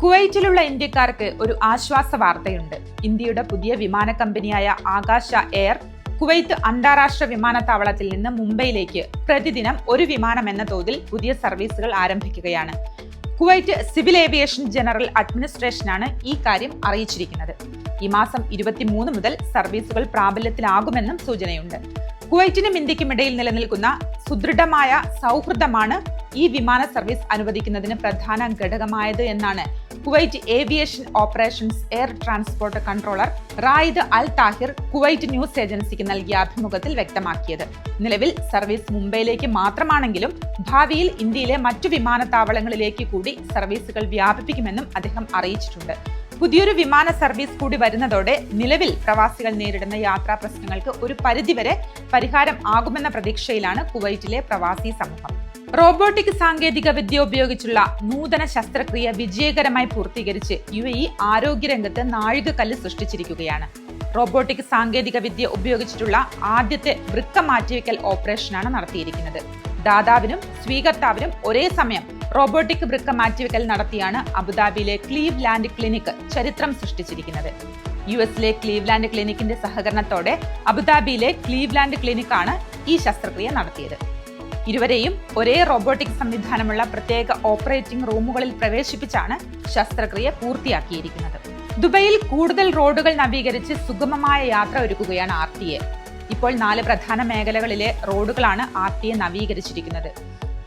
കുവൈറ്റിലുള്ള ഇന്ത്യക്കാർക്ക് ഒരു ആശ്വാസ വാർത്തയുണ്ട്. ഇന്ത്യയുടെ പുതിയ വിമാന കമ്പനിയായ ആകാശ എയർ കുവൈത്ത് അന്താരാഷ്ട്ര വിമാനത്താവളത്തിൽ നിന്ന് മുംബൈയിലേക്ക് പ്രതിദിനം ഒരു വിമാനം എന്ന തോതിൽ പുതിയ സർവീസുകൾ ആരംഭിക്കുകയാണ്. കുവൈറ്റ് സിവിൽ ഏവിയേഷൻ ജനറൽ അഡ്മിനിസ്ട്രേഷനാണ് ഈ കാര്യം അറിയിച്ചിരിക്കുന്നത്. ഈ മാസം ഇരുപത്തിമൂന്ന് മുതൽ സർവീസുകൾ പ്രാബല്യത്തിലാകുമെന്നും സൂചനയുണ്ട്. കുവൈറ്റിനും ഇന്ത്യക്കും ഇടയിൽ നിലനിൽക്കുന്ന സുദൃഢമായ സൗഹൃദമാണ് ഈ വിമാന സർവീസ് അനുവദിക്കുന്നതിന് പ്രധാന ഘടകമായത് എന്നാണ്. Kuwait aviation operations air transport controller Raed Al Tahir Kuwait news ഏജൻസിക്ക് നൽകിയ അഭിമുഖത്തിൽ വ്യക്തമാക്കിയത്. നിലവിൽ സർവീസ് മുംബൈയിലേക്ക് മാത്രമാണെങ്കിലും ഭാവിയിൽ ഇന്ത്യയിലെ മറ്റു വിമാനത്താവളങ്ങളിലേക്ക് കൂടി സർവീസുകൾ വ്യാപിപ്പിക്കുമെന്നും അദ്ദേഹം അറിയിച്ചിട്ടുണ്ട്. പുതിയൊരു വിമാന സർവീസ് കൂടി വരുന്നതോടെ നിലവിൽ പ്രവാസികൾ നേരിടുന്ന യാത്രാ പ്രശ്നങ്ങൾക്ക് ഒരു പരിധിവരെ പരിഹാരം ആകുമെന്ന പ്രതീക്ഷയിലാണ് കുവൈറ്റിലെ പ്രവാസി സമൂഹം. റോബോട്ടിക് സാങ്കേതിക വിദ്യ ഉപയോഗിച്ചുള്ള നൂതന ശസ്ത്രക്രിയ വിജയകരമായി പൂർത്തീകരിച്ച് യു എ ഇ ആരോഗ്യരംഗത്ത് നാഴികക്കല്ല് സൃഷ്ടിച്ചിരിക്കുകയാണ്. റോബോട്ടിക് സാങ്കേതിക വിദ്യ ഉപയോഗിച്ചിട്ടുള്ള ആദ്യത്തെ വൃക്ക മാറ്റിവെക്കൽ ഓപ്പറേഷനാണ് നടത്തിയിരിക്കുന്നത്. ദാതാവിനും സ്വീകർത്താവിനും ഒരേ സമയം റോബോട്ടിക് വൃക്ക മാറ്റിവെക്കൽ നടത്തിയാണ് അബുദാബിയിലെ ക്ലീവ് ലാൻഡ് ക്ലിനിക് ചരിത്രം സൃഷ്ടിച്ചിരിക്കുന്നത്. യു എസിലെ ക്ലീവ്ലാൻഡ് ക്ലിനിക്കിന്റെ സഹകരണത്തോടെ അബുദാബിയിലെ ക്ലീവ്ലാൻഡ് ക്ലിനിക്കാണ് ഈ ശസ്ത്രക്രിയ നടത്തിയത്. ഇരുവരെയും ഒരേ റോബോട്ടിക് സംവിധാനമുള്ള പ്രത്യേക ഓപ്പറേറ്റിംഗ് റൂമുകളിൽ പ്രവേശിപ്പിച്ചാണ് ശസ്ത്രക്രിയ പൂർത്തിയാക്കിയിരിക്കുന്നത്. ദുബൈയിൽ കൂടുതൽ റോഡുകൾ നവീകരിച്ച് സുഗമമായ യാത്ര ഒരുക്കുകയാണ് ആർ ടി എ. ഇപ്പോൾ നാല് പ്രധാന മേഖലകളിലെ റോഡുകളാണ് ആർ ടി എ നവീകരിച്ചിരിക്കുന്നത്.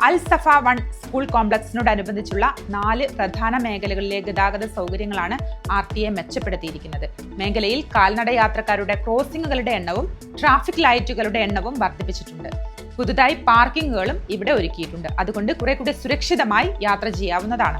അൽ സഫ വൺ സ്കൂൾ കോംപ്ലക്സിനോടനുബന്ധിച്ചുള്ള നാല് പ്രധാന മേഖലകളിലെ ഗതാഗത സൗകര്യങ്ങളാണ് ആർ ടി എ മെച്ചപ്പെടുത്തിയിരിക്കുന്നത്. മേഖലയിൽ കാൽനട യാത്രക്കാരുടെ ക്രോസിംഗുകളുടെ എണ്ണവും ട്രാഫിക് ലൈറ്റുകളുടെ എണ്ണവും വർദ്ധിപ്പിച്ചിട്ടുണ്ട്. പുതുതായി പാർക്കിങ്ങുകളും ഇവിടെ ഒരുക്കിയിട്ടുണ്ട്. അതുകൊണ്ട് കുറെ കൂടി സുരക്ഷിതമായി യാത്ര ചെയ്യാവുന്നതാണ്.